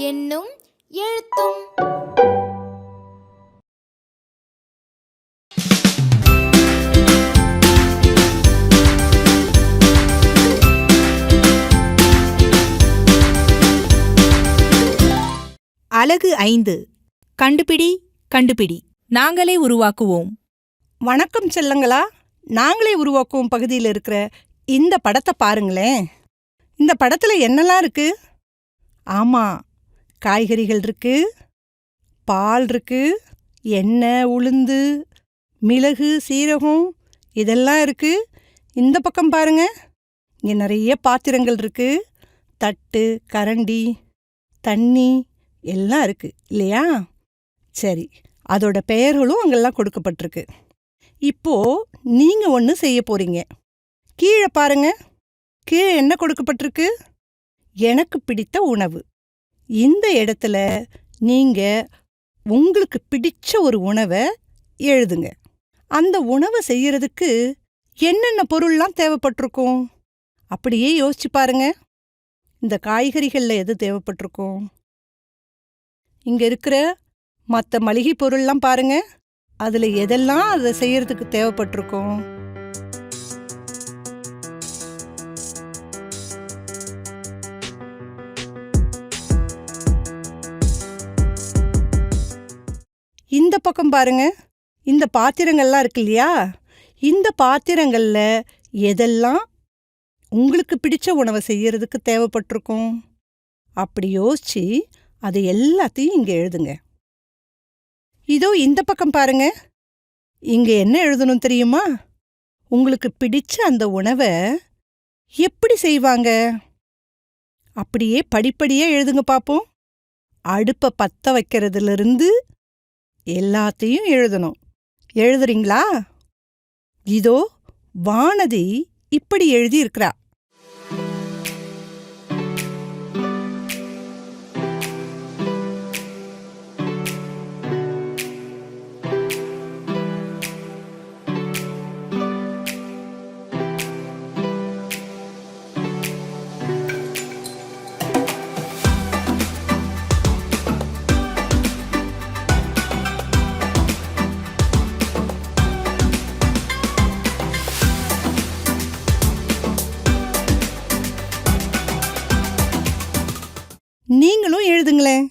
என்னும் எழுத்தும் அலகு ஐந்து. கண்டுபிடி கண்டுபிடி. நாங்களே உருவாக்குவோம். வணக்கம் செல்லங்களா. நாங்களே உருவாக்குவோம் பகுதியில் இருக்கிற இந்த படத்தை பாருங்களேன். இந்த படத்துல என்னெல்லாம் இருக்கு? ஆமா காய்கறிகள் இருக்கு பால் இருக்கு எண்ணெய் உளுந்து மிளகு சீரகம் இதெல்லாம் இருக்கு. இந்த பக்கம் பாருங்க. இங்க நிறைய பாத்திரங்கள் இருக்கு. தட்டு கரண்டி தண்ணி எல்லாம் இருக்கு இல்லையா? சரி அதோட பெயர்களும் அங்கெல்லாம் கொடுக்கப்பட்டிருக்கு. இப்போ நீங்க ஒன்று செய்ய போறீங்க. கீழே பாருங்க. கீழே என்ன கொடுக்கப்பட்டிருக்கு? எனக்கு பிடித்த உணவு. இந்த இடத்துல நீங்க உங்களுக்கு பிடிச்ச ஒரு உணவை எழுதுங்க. அந்த உணவை செய்யறதுக்கு என்னென்ன பொருள்லாம் தேவைப்பட்டிருக்கும்? அப்படியே யோசிச்சு பாருங்க. இந்த காய்கறிகள்ல எது தேவைப்பட்டிருக்கும்? இங்க இருக்கிற மற்ற மளிகை பொருள்லாம் பாருங்க. அதுல எதெல்லாம் அதை செய்யறதுக்கு தேவைப்பட்டிருக்கும்? இந்த பக்கம் பாருங்க. இந்த பாத்திரங்கள்லாம் இருக்கு இல்லையா? இந்த பாத்திரங்கள்ல எதெல்லாம் உங்களுக்கு பிடிச்ச உணவை செய்யறதுக்கு தேவைப்பட்டிருக்கும்? அப்படி யோசிச்சு அது எல்லாத்தையும் இங்க எழுதுங்க. இதோ இந்த பக்கம் பாருங்க. இங்க என்ன எழுதணும் தெரியுமா? உங்களுக்கு பிடிச்ச அந்த உணவை எப்படி செய்வாங்க? அப்படியே படிப்படியே எழுதுங்க பாப்போம். அடுப்ப பத்த வைக்கிறதுல இருந்து எல்லாத்தையும் எழுதணும். எழுதுறீங்களா? இதோ வானதி இப்படி எழுதியிருக்கிறா. நீங்களும் எழுதுங்களேன்.